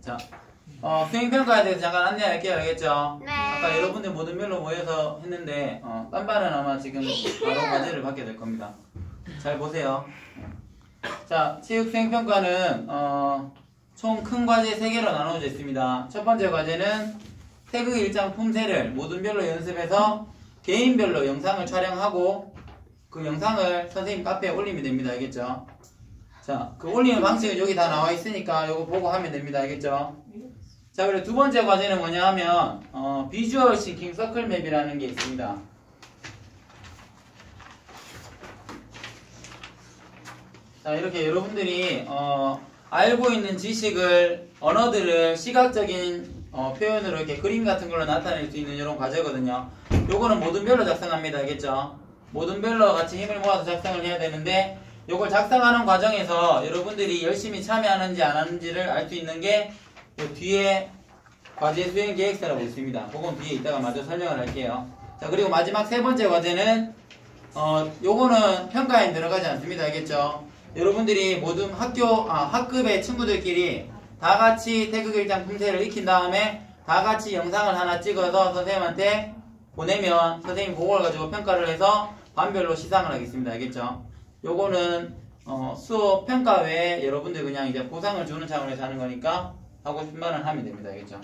자, 어, 수행평가에 대해서 잠깐 안내할게요. 알겠죠? 네. 아까 여러분들 모든 별로 모여서 했는데, 어, 딴반은 아마 지금 바로 과제를 받게 될 겁니다. 잘 보세요. 자, 체육 수행평가는, 어, 총 큰 과제 3개로 나누어져 있습니다. 첫 번째 과제는 태극 일장 품새를 모든 별로 연습해서 개인별로 영상을 촬영하고 그 영상을 선생님 카페에 올리면 됩니다. 알겠죠? 자, 그 올리는 방식은 여기 다 나와 있으니까 이거 보고 하면 됩니다. 알겠죠? 자, 그리고 두 번째 과제는 뭐냐 하면, 어, 비주얼 싱킹 서클 맵이라는 게 있습니다. 자, 이렇게 여러분들이, 어, 알고 있는 지식을, 언어들을 시각적인 어, 표현으로 이렇게 그림 같은 걸로 나타낼 수 있는 이런 과제거든요. 요거는 모든 별로 작성합니다. 알겠죠? 모든 별로 같이 힘을 모아서 작성을 해야 되는데, 요걸 작성하는 과정에서 여러분들이 열심히 참여하는지 안 하는지를 알 수 있는 게요 뒤에 과제 수행 계획서라고 있습니다. 그건 뒤에 이따가 마저 설명을 할게요. 자, 그리고 마지막 세 번째 과제는, 어, 요거는 평가에 들어가지 않습니다. 알겠죠? 여러분들이 모든 학교, 아, 학급의 친구들끼리 다 같이 태극 일장 품새를 익힌 다음에 다 같이 영상을 하나 찍어서 선생님한테 보내면 선생님 그걸 가지고 평가를 해서 반별로 시상을 하겠습니다. 알겠죠? 요거는 어, 수업 평가 외에 여러분들 그냥 이제 보상을 주는 차원에서 하는 거니까 하고 싶은 말은 하면 됩니다. 알겠죠?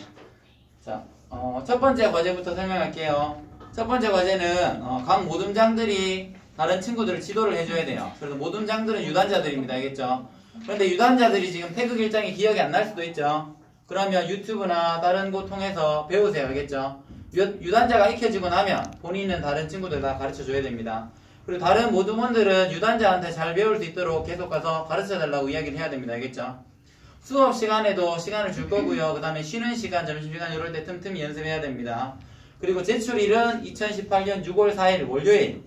자, 어, 첫 번째 과제부터 설명할게요. 첫 번째 과제는 어, 각 모둠장들이 다른 친구들을 지도를 해줘야 돼요. 그래서 모둠장들은 유단자들입니다. 알겠죠? 그런데 유단자들이 지금 태극 일장이 기억이 안 날 수도 있죠. 그러면 유튜브나 다른 곳 통해서 배우세요. 알겠죠? 유, 유단자가 익혀지고 나면 본인은 다른 친구들 다 가르쳐 줘야 됩니다. 그리고 다른 모두분들은 유단자한테 잘 배울 수 있도록 계속 가서 가르쳐 달라고 이야기를 해야 됩니다. 알겠죠? 수업 시간에도 시간을 줄 거고요. 그 다음에 쉬는 시간, 점심시간 이럴 때 틈틈이 연습해야 됩니다. 그리고 제출일은 2018년 6월 4일 월요일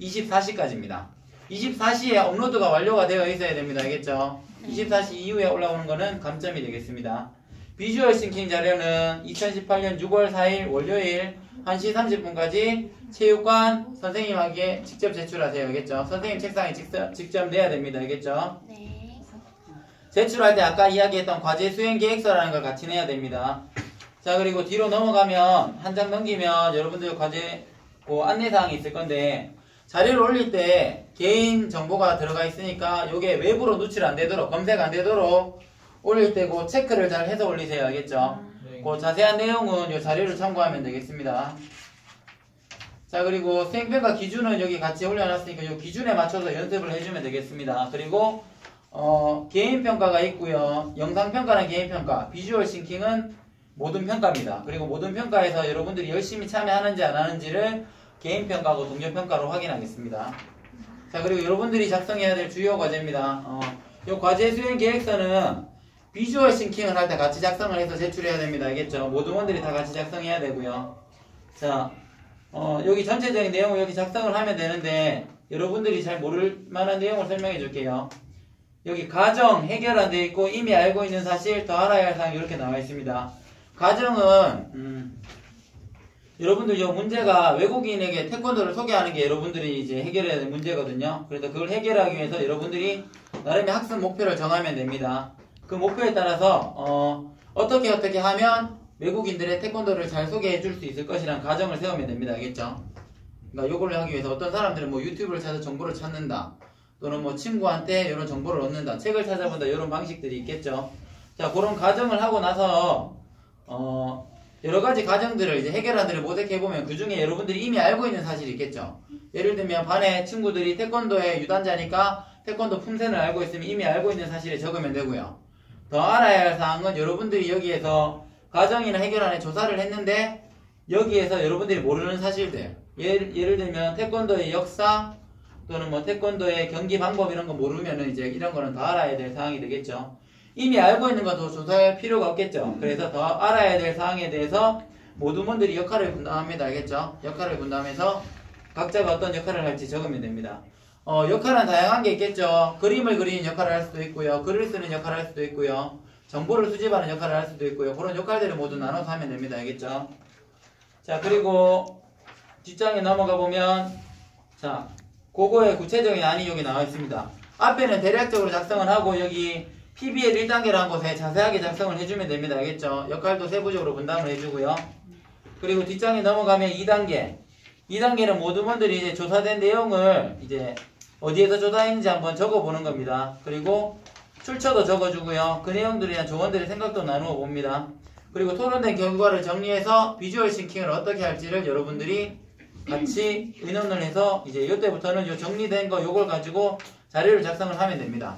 24시까지입니다. 24시에 업로드가 완료가 되어 있어야 됩니다. 알겠죠? 24시 이후에 올라오는 거는 감점이 되겠습니다. 비주얼 싱킹 자료는 2018년 6월 4일 월요일 1시 30분까지 체육관 선생님에게 직접 제출하세요. 알겠죠? 선생님 책상에 직접, 직접 내야 됩니다. 알겠죠? 네. 제출할 때 아까 이야기했던 과제 수행 계획서라는 걸 같이 내야 됩니다. 자, 그리고 뒤로 넘어가면 한 장 넘기면 여러분들 과제 그 안내사항이 있을 건데 자료를 올릴 때 개인 정보가 들어가 있으니까 이게 외부로 노출 안 되도록 검색 안 되도록 올릴 때그 체크를 잘 해서 올리세요. 알겠죠? 그 자세한 내용은 이 자료를 참고하면 되겠습니다. 자 그리고 수행평가 기준은 여기 같이 올려놨으니까 이 기준에 맞춰서 연습을 해주면 되겠습니다. 그리고 어, 개인평가가 있고요. 영상평가는 개인평가, 비주얼 싱킹은 모든 평가입니다. 그리고 모든 평가에서 여러분들이 열심히 참여하는지 안 하는지를 개인평가하고 동료평가로 확인하겠습니다. 자 그리고 여러분들이 작성해야 될 주요 과제입니다. 어, 이 과제 수행 계획서는 비주얼 싱킹을 할 때 같이 작성을 해서 제출해야 됩니다. 알겠죠? 모든 원들이 다 같이 작성해야 되고요. 자, 어, 여기 전체적인 내용을 이렇게 작성을 하면 되는데 여러분들이 잘 모를 만한 내용을 설명해 줄게요. 여기 가정 해결안 돼 있고 이미 알고 있는 사실 더 알아야 할 사항 이렇게 나와 있습니다. 가정은 음, 여러분들 이 문제가 외국인에게 태권도를 소개하는 게 여러분들이 이제 해결해야 될 문제거든요. 그래서 그걸 해결하기 위해서 여러분들이 나름의 학습 목표를 정하면 됩니다. 그 목표에 따라서 어, 어떻게 어떻게 하면 외국인들의 태권도를 잘 소개해 줄 수 있을 것이라는 가정을 세우면 됩니다. 알겠죠? 그러니까 요걸 하기 위해서 어떤 사람들은 뭐 유튜브를 찾아 정보를 찾는다. 또는 뭐 친구한테 이런 정보를 얻는다. 책을 찾아본다. 이런 방식들이 있겠죠. 자, 그런 가정을 하고 나서 어, 여러 가지 가정들을 이제 해결안들을 모색해 보면 그 중에 여러분들이 이미 알고 있는 사실이 있겠죠. 예를 들면 반에 친구들이 태권도의 유단자니까 태권도 품새를 알고 있으면 이미 알고 있는 사실을 적으면 되고요. 더 알아야 할 사항은 여러분들이 여기에서 가정이나 해결안에 조사를 했는데 여기에서 여러분들이 모르는 사실들 예를, 예를 들면 태권도의 역사 또는 뭐 태권도의 경기 방법 이런 거 모르면은 이제 이런 거는 더 알아야 될 사항이 되겠죠. 이미 알고 있는 거더 조사할 필요가 없겠죠. 그래서 더 알아야 될 사항에 대해서 모든 분들이 역할을 분담합니다. 알겠죠? 역할을 분담해서 각자가 어떤 역할을 할지 적으면 됩니다. 어, 역할은 다양한 게 있겠죠. 그림을 그리는 역할을 할 수도 있고요. 글을 쓰는 역할을 할 수도 있고요. 정보를 수집하는 역할을 할 수도 있고요. 그런 역할들을 모두 나눠서 하면 됩니다. 알겠죠? 자, 그리고 뒷장에 넘어가 보면 자, 그거의 구체적인 안이 여기 나와 있습니다. 앞에는 대략적으로 작성을 하고 여기 PBL 1단계라는 곳에 자세하게 작성을 해주면 됩니다. 알겠죠? 역할도 세부적으로 분담을 해주고요. 그리고 뒷장에 넘어가면 2단계. 2단계는 모든 분들이 이제 조사된 내용을 이제 어디에서 조사했는지 한번 적어보는 겁니다. 그리고 출처도 적어주고요. 그 내용들에 대한 조언들의 생각도 나누어 봅니다. 그리고 토론된 결과를 정리해서 비주얼 싱킹을 어떻게 할지를 여러분들이 같이 의논을 해서 이제 이때부터는 요 정리된 거 요걸 가지고 자료를 작성을 하면 됩니다.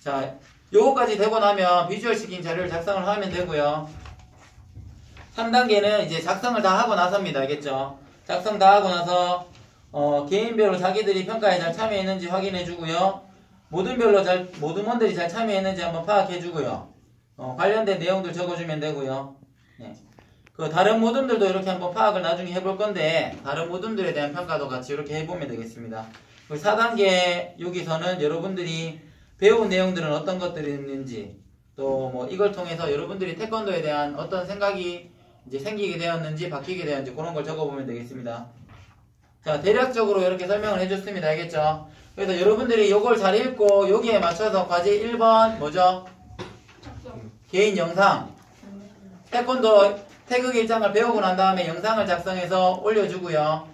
자, 요거까지 되고 나면 비주얼 싱킹 자료를 작성을 하면 되고요. 3단계는 이제 작성을 다 하고 나서입니다. 알겠죠? 작성 다 하고 나서 어, 개인별로 자기들이 평가에 잘 참여했는지 확인해 주고요. 모든 별로 잘, 모든 원들이 잘 참여했는지 한번 파악해 주고요. 어, 관련된 내용들 적어주면 되고요. 네. 그 다른 모둠들도 이렇게 한번 파악을 나중에 해볼 건데 다른 모둠들에 대한 평가도 같이 이렇게 해보면 되겠습니다. 그 4단계 여기서는 여러분들이 배운 내용들은 어떤 것들이 있는지 또 뭐 이걸 통해서 여러분들이 태권도에 대한 어떤 생각이 이제 생기게 되었는지 바뀌게 되었는지 그런 걸 적어보면 되겠습니다. 자 대략적으로 이렇게 설명을 해줬습니다. 알겠죠? 그래서 여러분들이 이걸 잘 읽고 여기에 맞춰서 과제 1번 뭐죠? 개인 영상 태권도 태극 일장을 배우고 난 다음에 영상을 작성해서 올려주고요.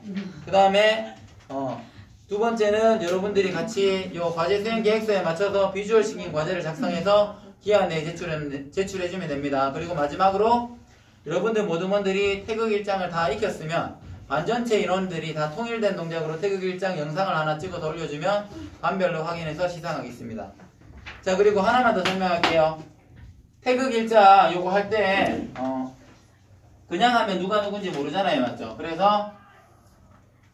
그 다음에 어, 두 번째는 여러분들이 같이 요 과제 수행 계획서에 맞춰서 비주얼 시킨 과제를 작성해서 기한 내에 제출해, 제출해주면 됩니다. 그리고 마지막으로 여러분들 모든 분들이 태극 일장을 다 익혔으면 반전체 인원들이 다 통일된 동작으로 태극 일장 영상을 하나 찍어서 올려주면 반별로 확인해서 시상하겠습니다. 자 그리고 하나만 더 설명할게요. 태극 일자 요거 할때 어, 그냥 하면 누가 누군지 모르잖아요 맞죠? 그래서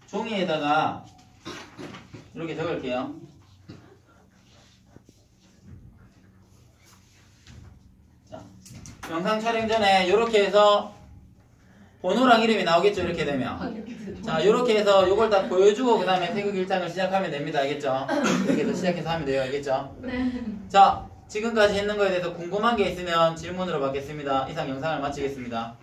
종이에다가 이렇게 적을게요. 자, 영상 촬영 전에 이렇게 해서 번호랑 이름이 나오겠죠 이렇게 되면. 자 이렇게 해서 요걸 다 보여주고 그 다음에 태극 일장을 시작하면 됩니다. 알겠죠? 이렇게 해서 시작해서 하면 돼요. 알겠죠? 자 지금까지 했는 거에 대해서 궁금한 게 있으면 질문으로 받겠습니다. 이상 영상을 마치겠습니다